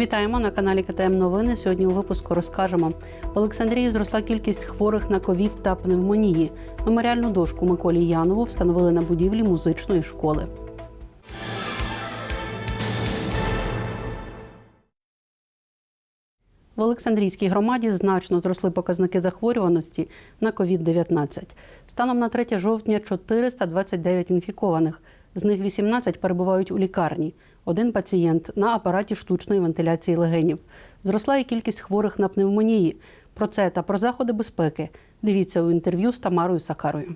Вітаємо на каналі КТМ Новини. Сьогодні у випуску розкажемо. В Олександрії зросла кількість хворих на ковід та пневмонії. Меморіальну дошку Миколі Янову встановили на будівлі музичної школи. В Олександрійській громаді значно зросли показники захворюваності на COVID-19. Станом на 3 жовтня 429 інфікованих. З них 18 перебувають у лікарні. Один пацієнт на апараті штучної вентиляції легенів. Зросла і кількість хворих на пневмонії. Про це та про заходи безпеки. Дивіться у інтерв'ю з Тамарою Сакарою.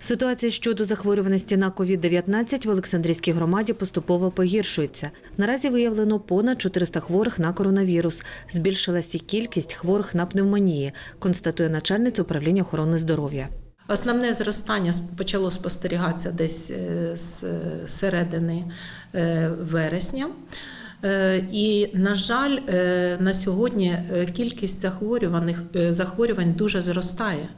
Ситуація щодо захворюваності на COVID-19 в Олександрійській громаді поступово погіршується. Наразі виявлено понад 400 хворих на коронавірус. Збільшилася і кількість хворих на пневмонії, констатує начальниця управління охорони здоров'я. Основне зростання почало спостерігатися десь е, з е, середини е, вересня. І, на жаль, на сьогодні кількість захворюваних захворювань дуже зростає.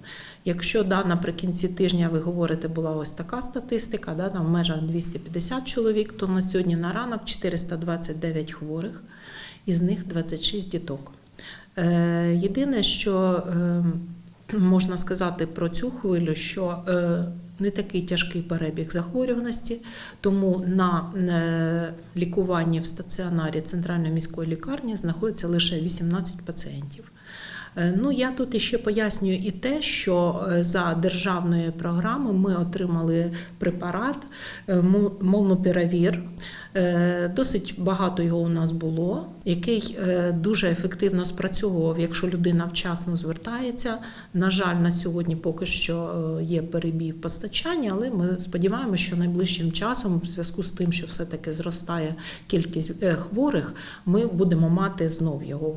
Якщо да, наприкінці тижня ви говорите, була ось така статистика, да, там в межах 250 чоловік, то на сьогодні на ранок 429 хворих, із них 26 діток. Єдине, що е, можна сказати про цю хвилю, що е, не такий тяжкий перебіг захворюваності, тому на е, лікуванні в стаціонарі центральної міської лікарні знаходиться лише 18 пацієнтів. Е, Ну, я тут іще пояснюю і те, що е, за державною програмою ми отримали препарат е. Е, Досить багато його у нас було, який дуже ефективно спрацьовував, якщо людина вчасно звертається. На жаль, на сьогодні поки що є перебій в постачанні, але ми сподіваємося, що найближчим часом, в зв'язку з тим, що все-таки зростає кількість хворих, ми будемо мати знов його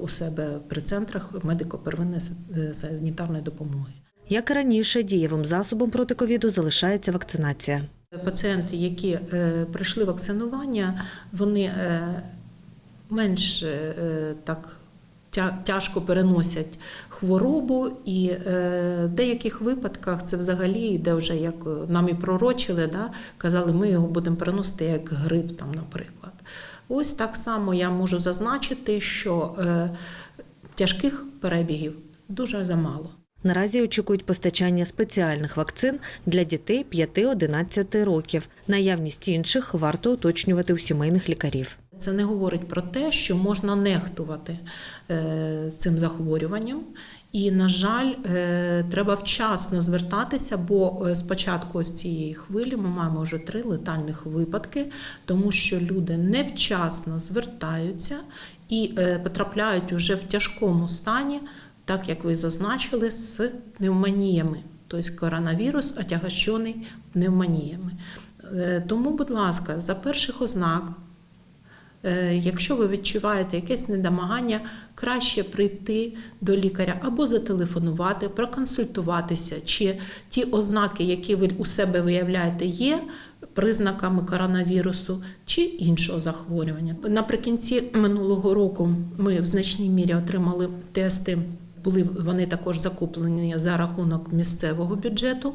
у себе при центрах медико-первинної е, санітарної допомоги. Як і раніше, дієвим засобом проти ковіду залишається вакцинація. Пацієнти, які е, пройшли вакцинування, вони е, менш так тяжко переносять хворобу, і в деяких випадках це взагалі йде вже як нам і пророчили, да? казали, ми його будемо переносити як грип, там, наприклад. Ось так само я можу зазначити, що тяжких перебігів дуже замало. Наразі очікують постачання спеціальних вакцин для дітей 5-11 років. Наявність інших варто уточнювати у сімейних лікарів. Це не говорить про те, що можна нехтувати е, цим захворюванням. І, на жаль, е, треба вчасно звертатися, бо е, з цієї хвилі ми маємо вже три летальних випадки, тому що люди невчасно звертаються і потрапляють уже в тяжкому стані, так як ви зазначили, з пневмоніями. Тобто коронавірус отягощений пневмоніями. Тому, будь ласка, за перших ознак Якщо ви відчуваєте якесь недомагання, краще прийти до лікаря або зателефонувати, проконсультуватися, чи ті ознаки, які ви у себе виявляєте, є признаками коронавірусу чи іншого захворювання. Наприкінці минулого року ми в значній мірі отримали тести. Були вони також закуплені за рахунок місцевого бюджету,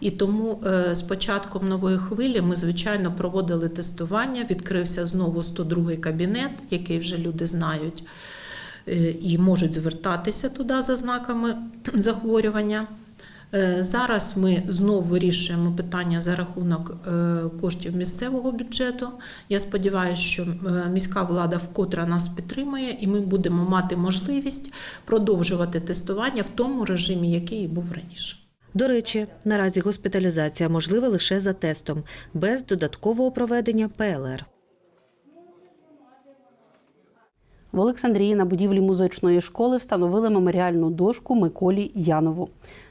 і тому е, з початком нової хвилі ми звичайно проводили тестування. Відкрився знову 102 кабінет, який вже люди знають е, і можуть звертатися туди за знаками захворювання. Е, Зараз ми знову вирішуємо питання за рахунок е, коштів місцевого бюджету. Я сподіваюся, що е, міська влада вкотре нас підтримує, і ми будемо мати можливість продовжувати тестування в тому режимі, який і був раніше. До речі, наразі госпіталізація можлива лише за тестом, без додаткового проведення ПЛР. В Олександрії на будівлі музичної школи встановили меморіальну дошку Миколі Янову,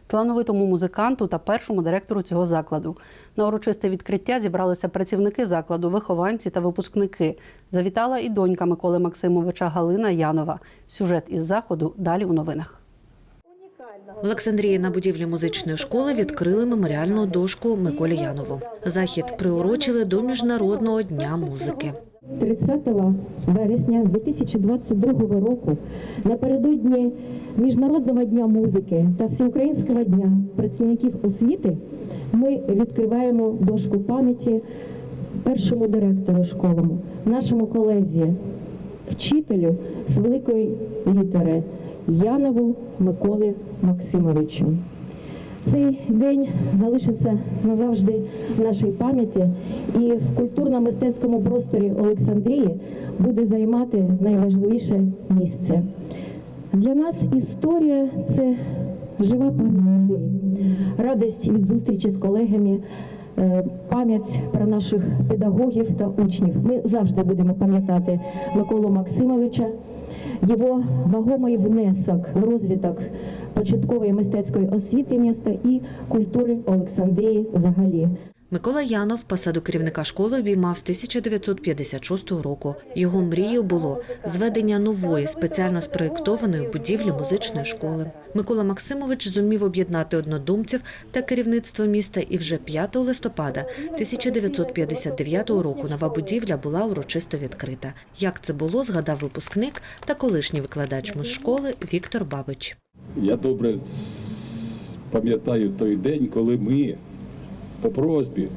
талановитому музиканту та першому директору цього закладу. На урочисте відкриття зібралися працівники закладу, вихованці та випускники. Завітала і донька Миколи Максимовича Галина Янова. Сюжет із заходу далі у новинах. В Олександрії на будівлі музичної школи відкрили меморіальну дошку Миколі Янову. Захід приурочили до Міжнародного дня музики. 30 вересня 2022 року напередодні Міжнародного дня музики та Всеукраїнського дня працівників освіти ми відкриваємо дошку пам'яті першому директору школи, нашому колезі вчителю з великої літери Янову Миколи Максимовичу. Цей день залишиться назавжди в нашій пам'яті і в культурно-мистецькому просторі Олександрії буде займати найважливіше місце. Для нас історія це жива пам'ять людей, радість від зустрічі з колегами, е, пам'ять про наших педагогів та учнів. Ми завжди будемо пам'ятати Миколу Максимовича, його вагомий внесок в розвиток початкової мистецької освіти міста і культури Олександрії взагалі. Микола Янов посаду керівника школи обіймав з 1956 року. Його мрією було зведення нової спеціально спроєктованої будівлі музичної школи. Микола Максимович зумів об'єднати однодумців та керівництво міста, і вже 5 листопада 1959 року нова будівля була урочисто відкрита. Як це було, згадав випускник та колишній викладач музшколи Віктор Бабич. Я добре пам'ятаю той день, коли ми по просьбі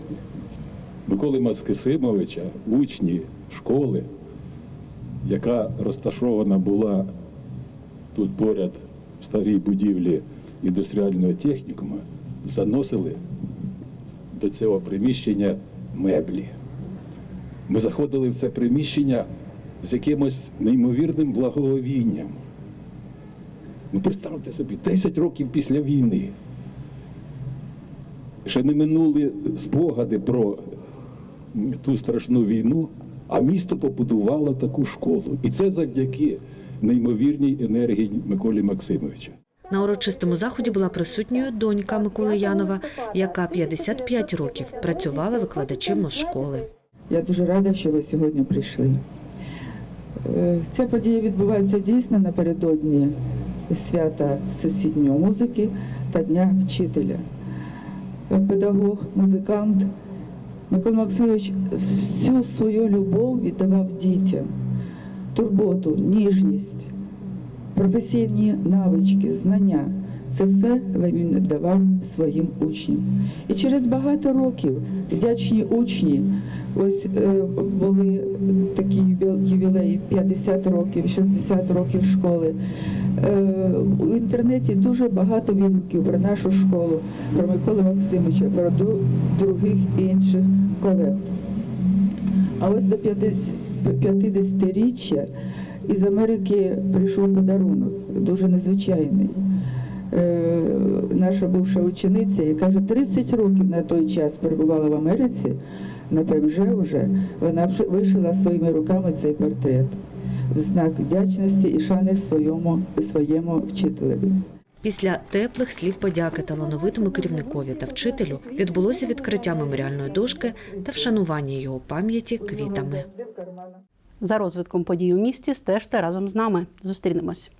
Миколи Маскисимовича, учні школи, яка розташована була тут поряд в старій будівлі індустріального технікуму, заносили до цього приміщення меблі. Ми заходили в це приміщення з якимось неймовірним благоговінням. Ну, представте собі, 10 років після війни. Ще не минули спогади про ту страшну війну, а місто побудувало таку школу. І це завдяки неймовірній енергії Миколі Максимовича. На урочистому заході була присутньою донька Миколи Янова, яка 55 років працювала викладачем школи. Я дуже рада, що ви сьогодні прийшли. Е, Ця подія відбувається дійсно напередодні свята всесвітньої музики та Дня вчителя. Е, Педагог, музикант Микола Максимович всю свою любов віддавав дітям, турботу, ніжність, професійні навички, знання. Це все він давав своїм учням. І через багато років вдячні учні, ось е, були такі ювіл- ювілеї 50 років, 60 років школи. Е, у інтернеті дуже багато відгуків про нашу школу, про Миколу Максимовича, про других інших колег. А ось до 50-річчя із Америки прийшов подарунок, дуже незвичайний. Е, Наша бувша учениця, яка вже 30 років на той час перебувала в Америці, на ПМЖ вже, вона вишила своїми руками цей портрет в знак вдячності і шани своєму, своєму вчителеві. Після теплих слів подяки талановитому керівникові та вчителю відбулося відкриття меморіальної дошки та вшанування його пам'яті квітами. За розвитком подій у місті стежте разом з нами. Зустрінемось.